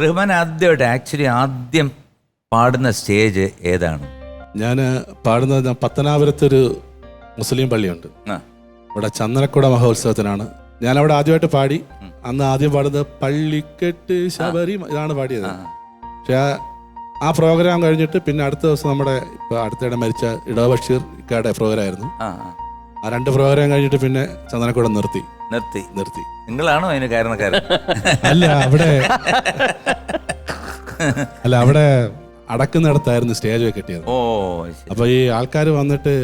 റഹ്മാൻ ആദ്യമായിട്ട് ആക്ച്വലി ആദ്യം പാടുന്ന സ്റ്റേജ് ഏതാണ്? ഞാൻ പാടുന്നത് ഞാൻ പത്തനാപുരത്തൊരു മുസ്ലിം പള്ളിയുണ്ട്. ഇവിടെ ചന്ദനക്കുട മഹോത്സവത്തിനാണ്. ഞാൻ അവിടെ ആദ്യമായിട്ട് പാടി. അന്ന് ആദ്യം പാടുന്നത് പള്ളിക്കെട്ട് ശബരി ഇതാണ് പാടിയത്. പക്ഷെ ആ പ്രോഗ്രാം കഴിഞ്ഞിട്ട് പിന്നെ അടുത്ത ദിവസം നമ്മുടെ ഇപ്പൊ അടുത്തിടെ മരിച്ച ഇടവ ബഷീർ ഇക്കാടെ പ്രോഗ്രാം ആയിരുന്നു. ആ രണ്ട് പ്രോഗ്രാം കഴിഞ്ഞിട്ട് പിന്നെ ചന്ദനക്കുടം നിർത്തി. നിർത്തി. നിർത്തി. നിങ്ങളാണോ അതിന് കാരണക്കാരൻ? അല്ല അവിടെ അല്ല അവിടെ അടക്കുന്നിടത്തായിരുന്നു സ്റ്റേജ് കെട്ടിയത്. ഓ ശരി. അപ്പൊ ഈ ആൾക്കാർ വന്നിട്ട്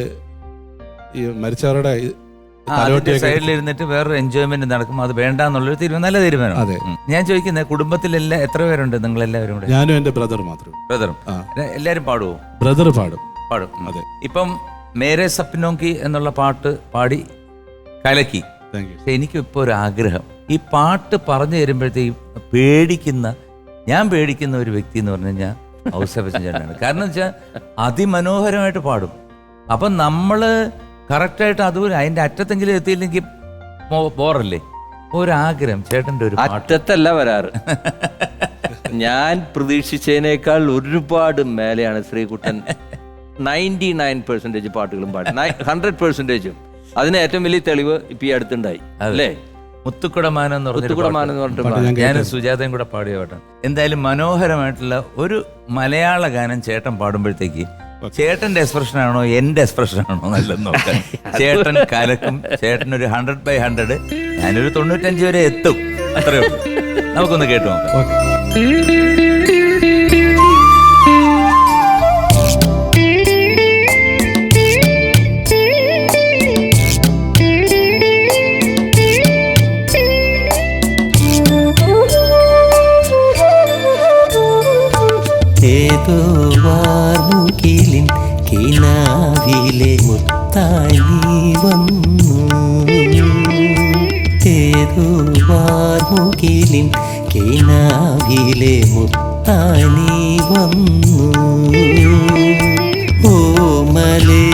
ഈ മരിച്ചവരുടെ ഈ ആ, അതിന്റെ തലയോട്ടിയൊക്കെ സൈഡിൽ ഇരുന്നിട്ട് വേറൊരു എൻജോയ്മെന്റ് നടക്കും അത് വേണ്ടെന്നുള്ളൊരു തീരുമാനം നല്ല തീരുമാനം. അതെ. ഞാൻ ചോദിക്കുന്നത് കുടുംബത്തിലെല്ലാം എത്ര പേരുണ്ട് നിങ്ങൾ എല്ലാവരും കൂടെ? ഞാനും എന്റെ ബ്രദർ മാത്രം ബ്രദറും? ആ. എല്ലാരും പാടുവോ? ബ്രദർ പാടും. പാടും. അതെ. ഇപ്പം മേരെ സപ്നോങ്കി എന്നുള്ള പാട്ട് പാടി കലക്കി. പക്ഷെ എനിക്ക് ഇപ്പോൾ ഒരു ആഗ്രഹം ഈ പാട്ട് പറഞ്ഞു തരുമ്പോഴത്തേക്കും പേടിക്കുന്ന ഞാൻ പേടിക്കുന്ന ഒരു വ്യക്തി എന്ന് പറഞ്ഞു കഴിഞ്ഞാൽ ഔസഫച്ചൻ ചേട്ടനാണ്. കാരണം വെച്ചാൽ അതിമനോഹരമായിട്ട് പാടും. അപ്പം നമ്മൾ കറക്റ്റായിട്ട് അതുപോലെ അതിന്റെ അറ്റത്തെങ്കിലും എത്തിയില്ലെങ്കിൽ ബോറല്ലേ? ഒരാഗ്രഹം ചേട്ടന്റെ ഒരു അറ്റത്തല്ല വരാറ്. ഞാൻ പ്രതീക്ഷിച്ചതിനേക്കാൾ ഒരുപാട് മേലെയാണ് ശ്രീകുട്ടൻ. നയന്റി നയൻ പെർസെന്റേജ് പാട്ടുകളും പാടും ഹൺഡ്രഡ് പെർസെന്റേജും അതിന് ഏറ്റവും വലിയ തെളിവ് ഇപ്പൊ ഈ അടുത്തുണ്ടായി അല്ലേ? മുത്തുക്കുടമാനം എന്ന് എന്ന് പറഞ്ഞ പറഞ്ഞിട്ട്. ഞാൻ സുജാതയും കൂടെ പാടിയ പാട്ടാണ്. എന്തായാലും മനോഹരമായിട്ടുള്ള ഒരു മലയാള ഗാനം ചേട്ടൻ പാടുമ്പോഴത്തേക്ക് ചേട്ടന്റെ എക്സ്പ്രഷൻ ആണോ എന്റെ എക്സ്പ്രഷൻ ആണോ നല്ലതെന്ന് നോക്കാൻ ചേട്ടൻ കലക്കും ചേട്ടൻ ഒരു ഹൺഡ്രഡ് ബൈ ഹൺഡ്രഡ് ഞാനൊരു തൊണ്ണൂറ്റഞ്ച് വരെ എത്തും. അത്രയുള്ളൂ നമുക്കൊന്ന് കേട്ടു നോക്കാം. വാർമുകിലിൻ കിനാവിലെ മുത്തായി വന്നു. ഏതോ വാർമുകിലിൻ കിനാവിലെ മുത്തായി വന്നു. ഓമലേ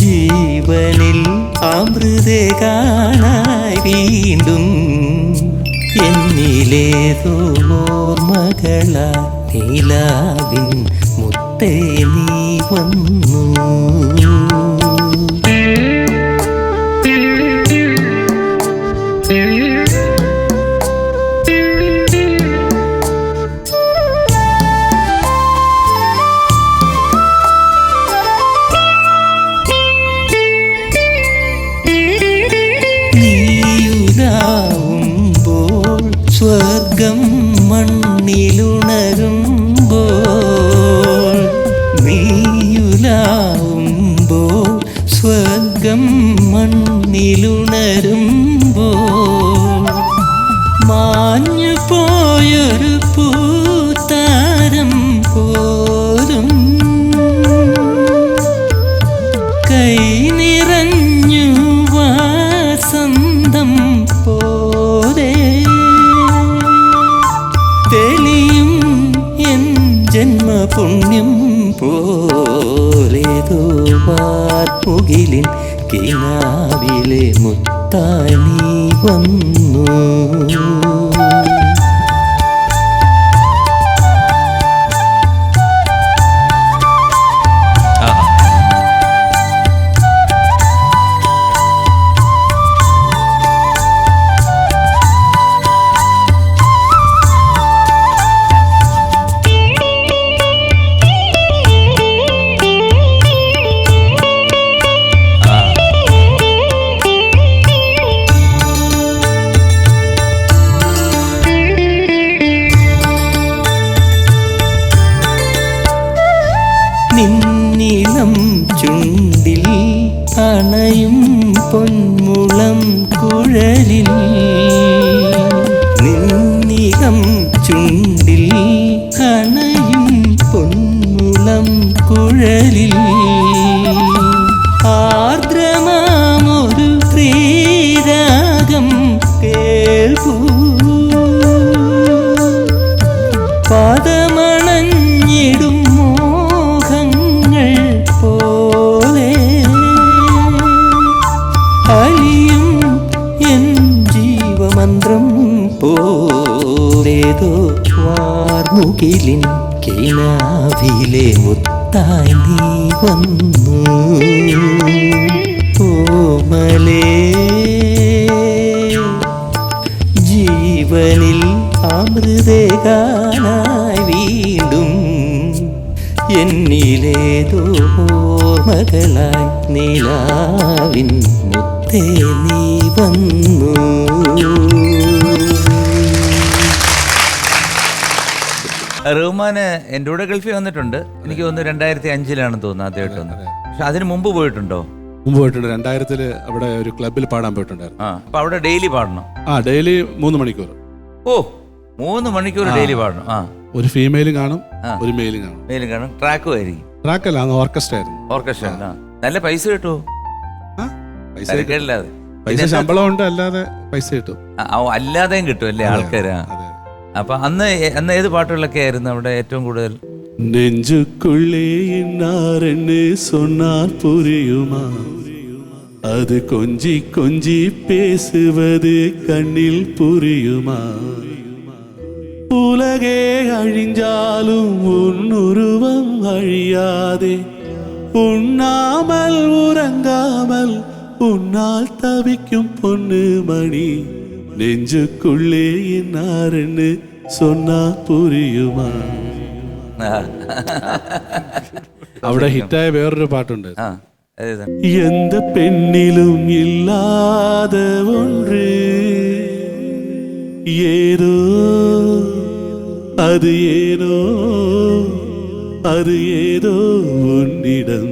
ജീവനിൽ അമൃത കാണായി വീണ്ടും എന്നിലേതോ ഓർമ്മകള നീലാവിൻ മുത്തേ നീ വന്നു നീയുലാവുമ്പോൾ സ്വർഗം வானிலும் ജന്മപുണ്യം പോലേതോ വാർമുകിലിൻ കിനാവിലെ മുത്തായി വന്നു. നിന്നിളം ചുണ്ടിൽ അണയും പൊന്മുളം കുഴലിൽ നിന്നിളം ചുണ്ടിൽ അണയും പൊന്മുളം കുഴലിൽ ആർദ്രമാമൊരു വാർമുകിലിൻ കിനാവിലെ മുത്തായി നീ വന്നു. ഓമലേ ജീവനിൽ അമൃതേകാനായി വീണ്ടും എന്നിലേതോ മകളായി നിലാവിൻ മുത്തേ നീ വന്നു. റഹ്മാന് എന്റെ കൂടെ ഗൾഫിൽ വന്നിട്ടുണ്ട്. എനിക്ക് തോന്നുന്നു രണ്ടായിരത്തി അഞ്ചിലാണെന്ന് തോന്നുന്നു ആദ്യമായിട്ട് വന്നത്. പക്ഷെ അതിന് മുമ്പ് പോയിട്ടുണ്ടോ? മുമ്പ് പോയിട്ടുണ്ട്. രണ്ടായിരത്തിൽ അവിടെ ഒരു ക്ലബിൽ പാടാൻ പോയിട്ടുണ്ടായിരുന്നു. ആ അപ്പൊ അവിടെ ഡെയിലി പാടണം? ആ ഡെയിലി മൂന്ന് മണിക്കൂർ. ഓ മൂന്ന് മണിക്കൂർ ഡെയിലി പാടണം. ആ. ഒരു ഫീമെയിലും കാണും ആ. ഒരു മെയിലും കാണും. മെയിലും കാണും. ട്രാക്കും ആയിരിക്കും. അല്ല അന്ന് ഓർക്കസ്ട്ര ആയിരുന്നു. ഓർക്കസ്ട്ര ആ. നല്ല പൈസ കിട്ടുമോ ആ, പൈസ പൈസ ശമ്പളം ഉണ്ട് അല്ലാതെ പൈസ കിട്ടും. ആ, അല്ലാതെയും കിട്ടും അല്ലേ ആൾക്കാരാ? അപ്പൊ അന്ന് അന്ന് ഏത് പാട്ടുകളൊക്കെ ആയിരുന്നു അവിടെ ഏറ്റവും കൂടുതൽ? നെഞ്ചുക്കുള്ളേ അത് കൊഞ്ചി കൊഞ്ചി പേശുവത് കണ്ണിൽ പുരിയുമാ. ഉലകെ അഴിഞ്ഞാലും ഉണ്ണുരുവം അഴിയാതെ. ഉണ്ണാമൽ ഉറങ്ങാമൽ ഉണ്ണാൽ തവിക്കും പൊന്ന് മണി நெஞ்சுக்குள்ளே இன்னாரென்னு சொன்னா புரியுமா ആ, അവിടെ ഹിറ്റായ വേറൊരു പാട്ടുണ്ട് ആ അതേതാ? எந்த பெண்ணிலும் இல்லாத ஒன்று ஏதோ அது ஏனோ அது ஏதோ உன்னிடம்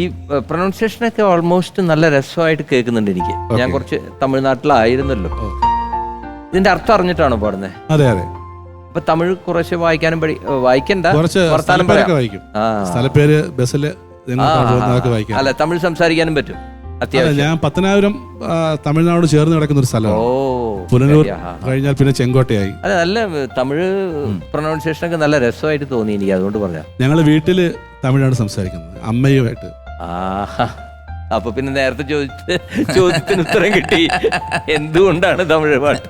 ഈ പ്രൊണൗൺസിയേഷൻ ഒക്കെ ഓൾമോസ്റ്റ് നല്ല രസമായിട്ട് കേൾക്കുന്നുണ്ട് എനിക്ക്. ഞാൻ കുറച്ച് തമിഴ്നാട്ടിലായിരുന്നല്ലോ. ഇതിന്റെ അർത്ഥം അറിഞ്ഞിട്ടാണോ പാടുന്നത് അതെ അതെ. അപ്പൊ തമിഴ് കുറച്ച് വായിക്കാനും പഠി വായിക്കണ്ട? കുറച്ച്. സ്ഥലപ്പേര് അല്ല തമിഴ് സംസാരിക്കാനും പറ്റും. ഞാൻ പത്തനാപുരം തമിഴ്നാട് ചേർന്ന് കിടക്കുന്ന ഒരു സ്ഥലം സ്ഥലമാണ് പുനലൂർ. കഴിഞ്ഞാൽ പിന്നെ ചെങ്കോട്ടയായി. അല്ല നല്ല തമിഴ് പ്രൊണൗൺസിയേഷൻ ഒക്കെ നല്ല രസമായിട്ട് തോന്നി എനിക്ക് അതുകൊണ്ട് പറഞ്ഞ ഞങ്ങൾ വീട്ടിൽ തമിഴാണ് സംസാരിക്കുന്നത്. അമ്മയുമായിട്ട്. അപ്പൊ പിന്നെ നേരത്തെ ചോദിച്ച ചോദ്യത്തിന് ഉത്തരം കിട്ടി. എന്തുകൊണ്ടാണ് തമിഴ് പാട്ട്?